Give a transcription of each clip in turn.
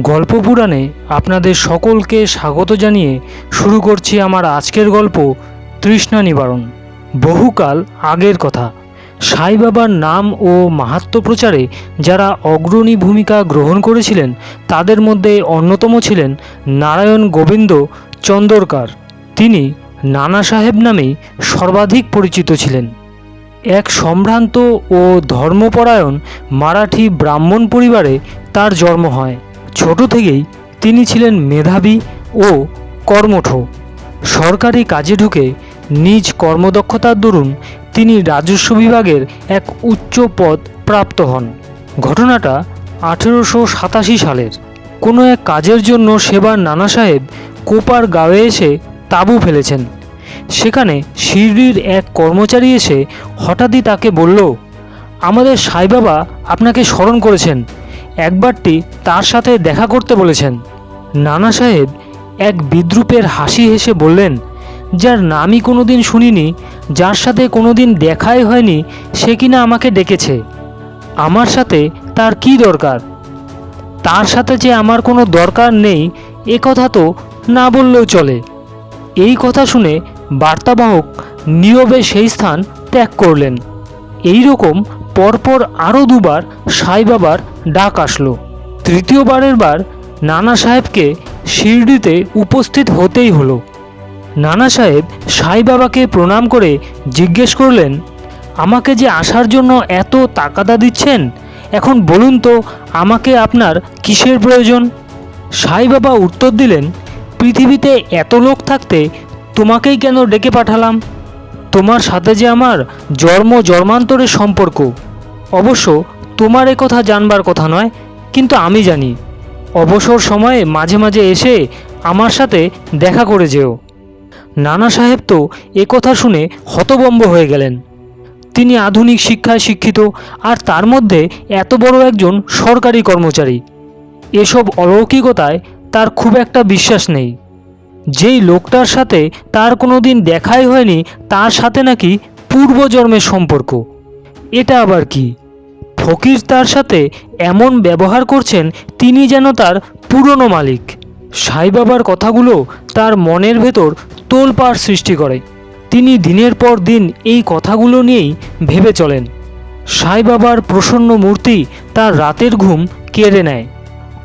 গল্প পুরাণে আপনাদের সকলকে স্বাগত জানিয়ে শুরু করছি আমার আজকের গল্প তৃষ্ণা নিবারণ, বহুকাল আগের কথা। সাই বাবার নাম ও মাহাত্ম্য প্রচারে যারা অগ্রণী ভূমিকা গ্রহণ করেছিলেন, তাদের মধ্যে অন্যতম ছিলেন নারায়ণ গোবিন্দ চন্দরকার। তিনি নানা সাহেব নামেই সর্বাধিক পরিচিত ছিলেন। এক সম্ভ্রান্ত ও ধর্মপরায়ণ মারাঠি ব্রাহ্মণ পরিবারে তার জন্ম হয়। ছোট থেকেই তিনি ছিলেন মেধাবী ও কর্মঠ। সরকারি কাজে ঢুকে নিজ কর্মদক্ষতার দরুন তিনি রাজস্ব বিভাগের এক উচ্চ পদ প্রাপ্ত হন। ঘটনাটা আঠেরোশো সাতাশি সালের। কোনো এক কাজের জন্য সেবার নানা সাহেব কোপার গাঁয়ে এসে তাঁবু ফেলেছেন। সেখানে শিরডির এক কর্মচারী এসে হঠাৎই তাকে বলল, আমাদের সাই বাবা আপনাকে স্মরণ করেছেন। একবারটি তার সাথে দেখা করতে বলেছেন। নানা সাহেব এক বিদ্রুপের হাসি হেসে বললেন, যার নামই কোনোদিন শুনিনি, যার সাথে কোনোদিন দেখাই হয়নি, সে কিনা আমাকে ডেকেছে। আমার সাথে তার কি দরকার? তার সাথে যে আমার কোনো দরকার নেই, এ কথা তো না বললেও চলে। এই কথা শুনে বার্তাবাহক নীরবে সেই স্থান ত্যাগ করলেন। এই রকম পরপর আরও দুবার সাই বাবার ডাক আসলো। তৃতীয়বারের বার নানা সাহেবকে শিরডিতে উপস্থিত হতেই হলো। নানা সাহেব সাই বাবাকে প্রণাম করে জিজ্ঞেস করলেন, আমাকে যে আসার জন্য এত তাকাদা দিচ্ছেন? এখন বলুন তো, আমাকে আপনার কিসের প্রয়োজন? সাই বাবা উত্তর দিলেন, পৃথিবীতে এত লোক থাকতে তোমাকেই কেন ডেকে পাঠালাম? তোমার সাথে যে আমার জন্ম জন্মান্তরের সম্পর্ক। অবশ্য তোমার এ কথা জানবার কথা নয়, কিন্তু আমি জানি। অবসর সময়ে মাঝে মাঝে এসে আমার সাথে দেখা করে যেও। নানা সাহেব তো এ কথা শুনে হতবম্ব হয়ে গেলেন। তিনি আধুনিক শিক্ষায় শিক্ষিত, আর তার মধ্যে এত বড় একজন সরকারি কর্মচারী। এসব অলৌকিকতায় তার খুব একটা বিশ্বাস নেই। যেই লোকটার সাথে তার কোনো দিন দেখাই হয়নি, তার সাথে নাকি পূর্বজন্মের সম্পর্ক। এটা আবার কি? ফকির তার সাথে এমন ব্যবহার করছেন, তিনি যেন তার পুরনো মালিক। সাই বাবার কথাগুলো তার মনের ভেতর তোলপাড় সৃষ্টি করে। তিনি দিনের পর দিন এই কথাগুলো নিয়েই ভেবে চলেন। সাই বাবার প্রসন্ন মূর্তি তার রাতের ঘুম কেড়ে নেয়।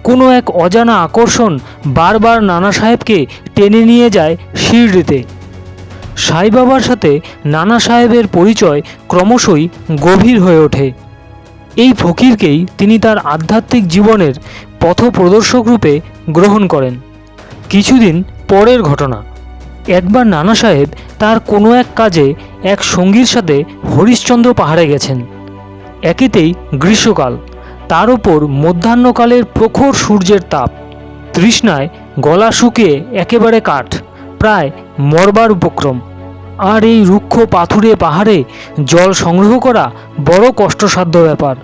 কোনো এক অজানা আকর্ষণ বারবার নানা সাহেবকে টেনে নিয়ে যায় শিরডিতে। সাই বাবার সাথে নানা সাহেবের পরিচয় ক্রমশই গভীর হয়ে ওঠে। এই ফকিরকেই তিনি তার আধ্যাত্মিক জীবনের পথপ্রদর্শক রূপে গ্রহণ করেন। কিছুদিন পরের ঘটনা। একবার নানা সাহেব তার কোনো এক কাজে এক সঙ্গীর সাথে হরিশ্চন্দ্র পাহাড়ে গেছেন। একেতেই গ্রীষ্মকাল। তার ওপর মধ্যাহ্নকালের প্রখর সূর্যের তাপ। তৃষ্ণায় গলা শুকিয়ে একেবারে কাঠ। প্রায় মরবার উপক্রম। আর এই রুক্ষ পাথুরে পাহাড়ে জল সংগ্রহ করা বড় কষ্টসাধ্য ব্যাপার।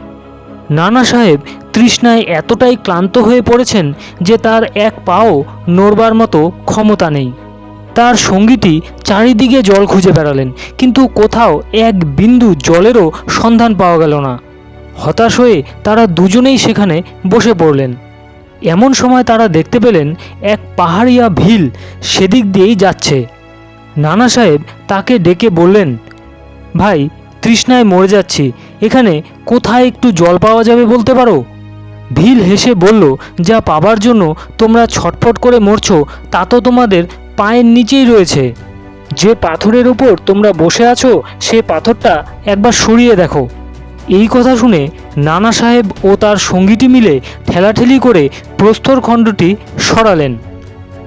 নানা সাহেব তৃষ্ণায় এতটাই ক্লান্ত হয়ে পড়েছেন যে তার এক পাও নড়বার মতো ক্ষমতা নেই। তার সঙ্গীটি চারিদিকে জল খুঁজে বেড়ালেন, কিন্তু কোথাও এক বিন্দু জলেরও সন্ধান পাওয়া গেল না। হতাশ হয়ে তারা দুজনেই সেখানে বসে পড়লেন। এমন সময় তারা দেখতে পেলেন এক পাহাড়িয়া ভিল সেদিক দিয়েই যাচ্ছে। নানা সাহেব তাকে ডেকে বললেন, ভাই, তৃষ্ণায় মরে যাচ্ছি, এখানে কোথায় একটু জল পাওয়া যাবে বলতে পারো? ভিল হেসে বলল, যা পাবার জন্য তোমরা ছটফট করে মরছো, তা তো তোমাদের পায়ের নিচেই রয়েছে। যে পাথরের উপর তোমরা বসে আছো, সে পাথরটা একবার সরিয়ে দেখো। এই কথা শুনে নানা সাহেব ও তার সঙ্গীটি মিলে ঠেলাঠেলি করে প্রস্তর খণ্ডটি সরালেন।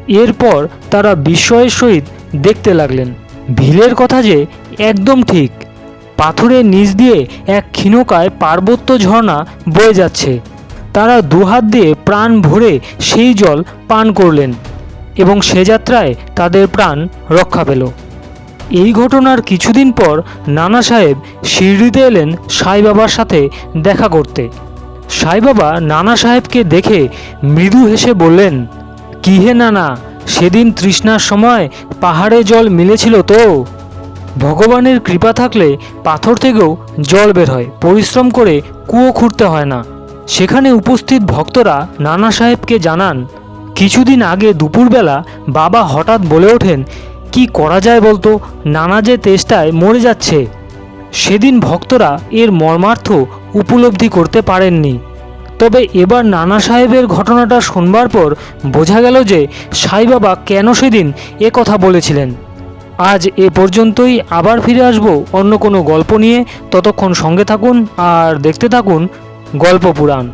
এরপর তারা বিস্ময়ের সহিত দেখতে লাগলেন। ভিলের কথা যে একদম ঠিক। পাথরের নিচ দিয়ে এক ক্ষীণকায় পার্বত্য ঝর্ণা বয়ে যাচ্ছে। তারা দুহাত দিয়ে প্রাণ ভরে সেই জল পান করলেন এবং সে যাত্রায় তাদের প্রাণ রক্ষা পেল। এই ঘটনার কিছুদিন পর নানা সাহেব শিরডিতে এলেন সাই বাবার সাথে দেখা করতে। সাই বাবা নানা সাহেবকে দেখে মৃদু হেসে বললেন, কি হে নানা সেদিন তৃষ্ণার সময় পাহাড়ে জল মিলেছিল তো। ভগবানের কৃপা থাকলে পাথর থেকেও জল বের হয়, পরিশ্রম করে কুয়ো খুঁড়তে হয় না। সেখানে উপস্থিত ভক্তরা নানা সাহেবকে জানান, কিছুদিন আগে দুপুরবেলা বাবা হঠাৎ বলে ওঠেন, কি করা যায় বলতো, নানা যে তেষ্টায় মরে যাচ্ছে। সেদিন ভক্তরা এর মর্মার্থ উপলব্ধি করতে পারেননি। তবে এবার নানা সাহেবের ঘটনাটা শুনবার পর বোঝা গেল যে সাই বাবা কেন সেদিন এ কথা বলেছিলেন। আজ এ পর্যন্তই আবার ফিরে আসব অন্য কোনো গল্প নিয়ে। ততক্ষণ সঙ্গে থাকুন আর দেখতে থাকুন গল্প পুরাণ।